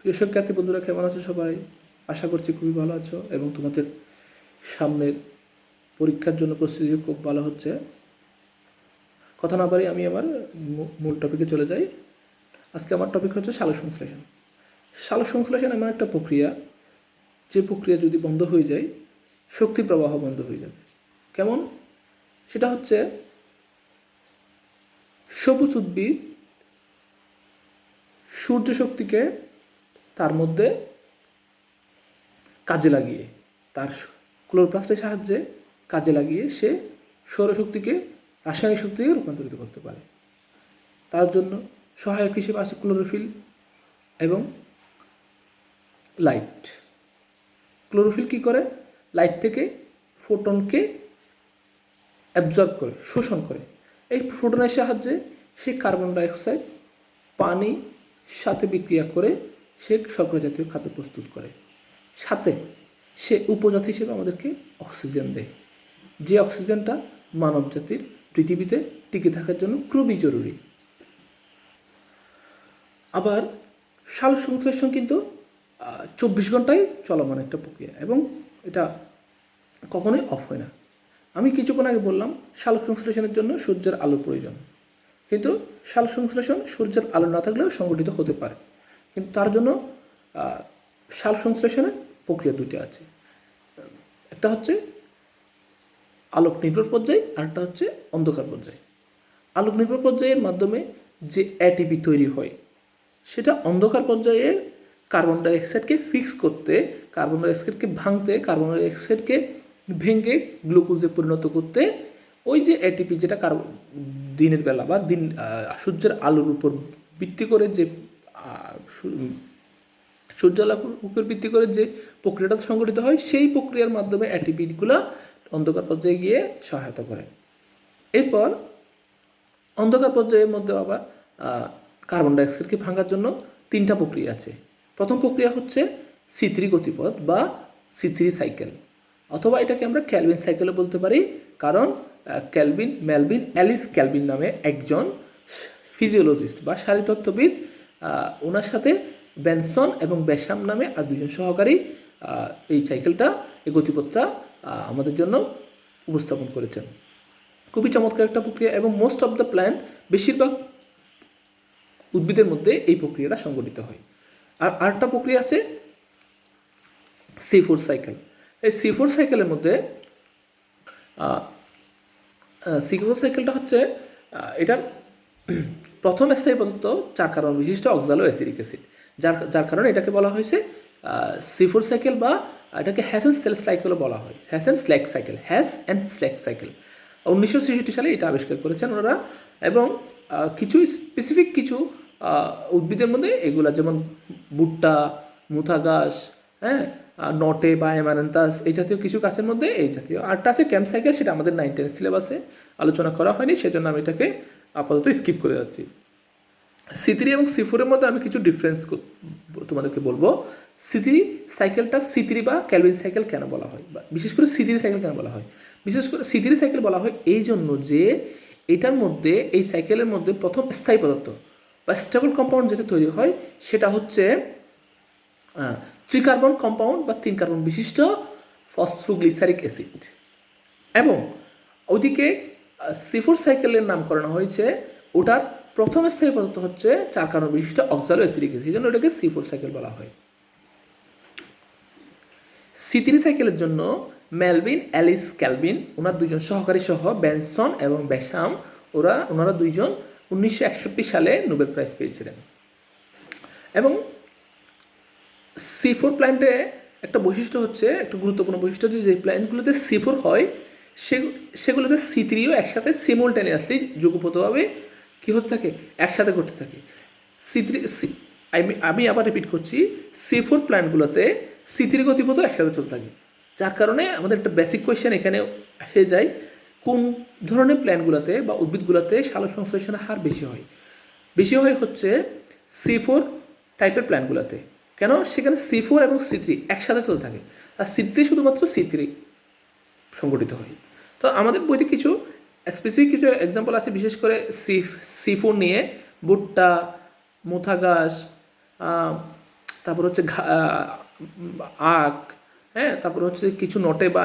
প্রিয় শিক্ষার্থী বন্ধুরা, কেমন আছো সবাই? আশা করছি খুবই ভালো আছো এবং তোমাদের সামনের পরীক্ষার জন্য প্রস্তুতি খুব ভালো হচ্ছে। কথা না পারি আমি আমার মূল টপিকে চলে যাই। আজকে আমার টপিক হচ্ছে সালোক সংশ্লেষণ। সালোক সংশ্লেষণ এমন একটা প্রক্রিয়া, যে প্রক্রিয়া যদি বন্ধ হয়ে যায়, শক্তি প্রবাহ বন্ধ হয়ে যাবে। কেমন? সেটা হচ্ছে সবুজ উদ্ভিদ সূর্য শক্তিকে তার মধ্যে কাজে লাগিয়ে, তার ক্লোরোপ্লাস্টের সাহায্যে কাজে লাগিয়ে সে সৌরশক্তিকে, রাসায়নিক শক্তিকে রূপান্তরিত করতে পারে। তার জন্য সহায়ক হিসেবে আছে ক্লোরোফিল এবং লাইট। ক্লোরোফিল কি করে? লাইট থেকে ফোটনকে অ্যাবজর্ব করে, শোষণ করে। এই ফোটনের সাহায্যে সে কার্বন ডাইঅক্সাইড পানি সাথে বিক্রিয়া করে সে শর্করা জাতীয় খাদ্য প্রস্তুত করে। সাথে সে উপজাত হিসেবে আমাদেরকে অক্সিজেন দেয়। যে অক্সিজেনটা মানব জাতির পৃথিবীতে টিকে থাকার জন্য খুবই জরুরি। আবার সাল সংশ্লেষণ কিন্তু চব্বিশ ঘন্টায় চলমান একটা প্রক্রিয়া এবং এটা কখনোই অফ হয় না। আমি কিছুক্ষণ আগে বললাম, সাল সংশ্লেষণের জন্য সূর্যের আলো প্রয়োজন। কিন্তু সাল সংশ্লেষণ সূর্যের আলো না থাকলেও সংগঠিত হতে পারে। কিন্তু তার জন্য সাল সংশ্লেষণের প্রক্রিয়া দুটি আছে। একটা হচ্ছে আলোক নির্ভর পর্যায়, আর একটা হচ্ছে অন্ধকার পর্যায়। আলোক নির্ভর পর্যায়ের মাধ্যমে যে অ্যাটিপি তৈরি হয়, সেটা অন্ধকার পর্যায়ের কার্বন ডাইঅক্সাইডকে ফিক্স করতে, কার্বন ডাইঅক্সাইডকে ভাঙতে, কার্বন ডাইঅক্সাইডকে ভেঙে গ্লুকোজে পরিণত করতে, ওই যে এটিপি যেটা কার্বন দিনের বেলা বা দিন সূর্যের আলোর উপর ভিত্তি করে যে আহ, সু- সূর্যালোক উপর ভিত্তি করে যে প্রক্রিয়াটা সংঘটিত হয় সেই প্রক্রিয়ার মাধ্যমে অ্যাটিপিগুলো অন্ধকার পর্যায়ে গিয়ে সহায়তা করে। এরপর অন্ধকার পর্যায়ের মধ্যে আবার কার্বন ডাইঅক্সাইডকে ভাঙার জন্য তিনটা প্রক্রিয়া আছে। প্রথম প্রক্রিয়া হচ্ছে সিথ্রি গতিপথ বা সিথ্রি সাইকেল অথবা এটাকে আমরা ক্যালভিন সাইকেলও বলতে পারি কারণ ক্যালভিন ম্যালভিন অ্যালিস ক্যালভিন নামে একজন ফিজিওলজিস্ট বা শারীরতত্ত্ববিদ ওনার সাথে ব্যানসন এবং ব্যাসাম নামে আর দুজন সহকারী এই সাইকেলটা, এই গতিপথটা আমাদের জন্য উপস্থাপন করেছেন। খুবই চমৎকার একটা প্রক্রিয়া এবং মোস্ট অফ দ্য প্ল্যান বেশিরভাগ উদ্ভিদের মধ্যে এই প্রক্রিয়াটা সংগঠিত হয়। আর আরেকটা প্রক্রিয়া আছে সি ফোর সাইকেল এই সি ফোর সাইকেলের মধ্যে সি ফোর সাইকেলটা হচ্ছে এটার প্রথম স্থায়ী পদার্থ চার কারণ বিশিষ্ট অক্সালো অ্যাসিডিক অ্যাসিড যার যার কারণে এটাকে বলা হয়েছে সিফোর সাইকেল বা এটাকে হ্যাস অ্যান্ড সেল সাইকেলও বলা হয়। Hatch and Slack cycle Hatch and Slack cycle উনিশশো ছেষট্টি সালে এটা আবিষ্কার করেছেন ওনারা এবং কিছু স্পেসিফিক কিছু উদ্ভিদের মধ্যে এগুলা যেমন ভুট্টা, মুথা গাছ হ্যাঁ নটে বা এমারেন্তাস এই জাতীয় কিছু গাছের মধ্যে এই জাতীয়। আরটা আছে ক্যাম্প সাইকেল, সেটা আমাদের নাইন সিলেবাসে আলোচনা করা হয়নি, সেজন্য আমি এটাকে আপাতত স্কিপ করে যাচ্ছি। সি থ্রি এবং সি ফোরের মধ্যে আমি কিছু ডিফারেন্স তোমাদেরকে বলব। সি থ্রি সাইকেলটা সি থ্রি বা ক্যালভিন সাইকেল কেন বলা হয়? বা বিশেষ করে সি থ্রি সাইকেল কেন বলা হয়? বিশেষ করে সি থ্রি সাইকেল বলা হয় এই জন্য যে এটার মধ্যে, এই সাইকেলের মধ্যে প্রথম স্থায়ী পদার্থ বা স্টেবল কম্পাউন্ড যেটা তৈরি হয়, সেটা হচ্ছে ত্রিকার্বন কম্পাউন্ড বা তিন কার্বন বিশিষ্ট ফসফোগ্লিসারিক অ্যাসিড এবং ওদিকে সিফোর সাইকেলের নামকরণ হয়েছে, ওটার প্রথম স্থায়ী পদার্থ হচ্ছে চার কার্বন বিশিষ্ট অক্সালো অ্যাসিডিক অ্যাসিড এই জন্য ওটাকে সিফুর সাইকেল বলা হয়। সি থ্রি সাইকেলের জন্য মেলভিন, অ্যালিস, ক্যালভিন, ওনার দুজন সহকারী সহ ব্যানসন এবং ব্যাসাম ওরা, ওনারা দুইজন উনিশশো একষট্টি সালে নোবেল প্রাইজ পেয়েছিলেন। এবং সি ফোর প্ল্যান্টে একটা বৈশিষ্ট্য হচ্ছে, একটা গুরুত্বপূর্ণ বৈশিষ্ট্য হচ্ছে যে প্ল্যান্টগুলোতে সি ফোর হয় সেগুলোতে সি থ্রিও একসাথে সিমুলটেনিয়াসলি যুগপতভাবে কী হতে থাকে? একসাথে করতে থাকে। সি থ্রি আমি আমি আবার রিপিট করছি সি ফোর প্ল্যান্টগুলোতে সি থ্রি গতিপথ একসাথে চলতে থাকে। যার কারণে আমাদের একটা বেসিক কোয়েশ্চেন এখানে এসে যায়, কোন ধরনের প্ল্যান্টগুলোতে বা উদ্ভিদগুলোতে সালোক সংশ্লেষণের হার বেশি হয়? বেশি হয় হচ্ছে সি ফোর টাইপের প্ল্যানগুলোতে কেন? সেখানে সি ফোর এবং সি থ্রি একসাথে চলতে থাকে। আর সি থ্রি শুধুমাত্র সি থ্রি সংগঠিত হয়। তো আমাদের বইতে কিছু স্পেসিফিক কিছু এক্সাম্পল আছে, বিশেষ করে সিফ সি ফোর নিয়ে, ভুট্টা, মুথা গাছ তারপর হচ্ছে আখ হ্যাঁ তারপর হচ্ছে কিছু নটে বা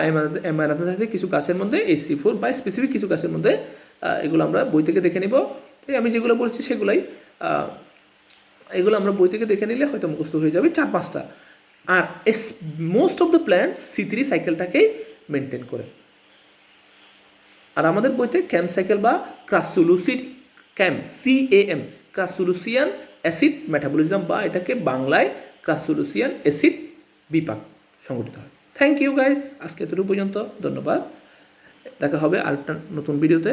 আছে কিছু গাছের মধ্যে এই সি বা স্পেসিফিক কিছু গাছের মধ্যে এগুলো আমরা বই থেকে দেখে নিব। আমি যেগুলো বলছি সেগুলাই এগুলো আমরা বই থেকে দেখে নিলে হয়তো মুখস্থ হয়ে যাবে চার পাঁচটা। আর most of the plant C three সাইকেলটাকেই maintain করে। আর আমাদের বইতে ক্যাম্প সাইকেল বা crassulacean CAM C A M crassulacean acid metabolism বা এটাকে বাংলায় ক্রাসুলুসিয়ান অ্যাসিড বিপাক সংগঠিত হয়। থ্যাংক ইউ গাইস আজকে এতটুকু পর্যন্ত, ধন্যবাদ। দেখা হবে আরেকটা নতুন ভিডিওতে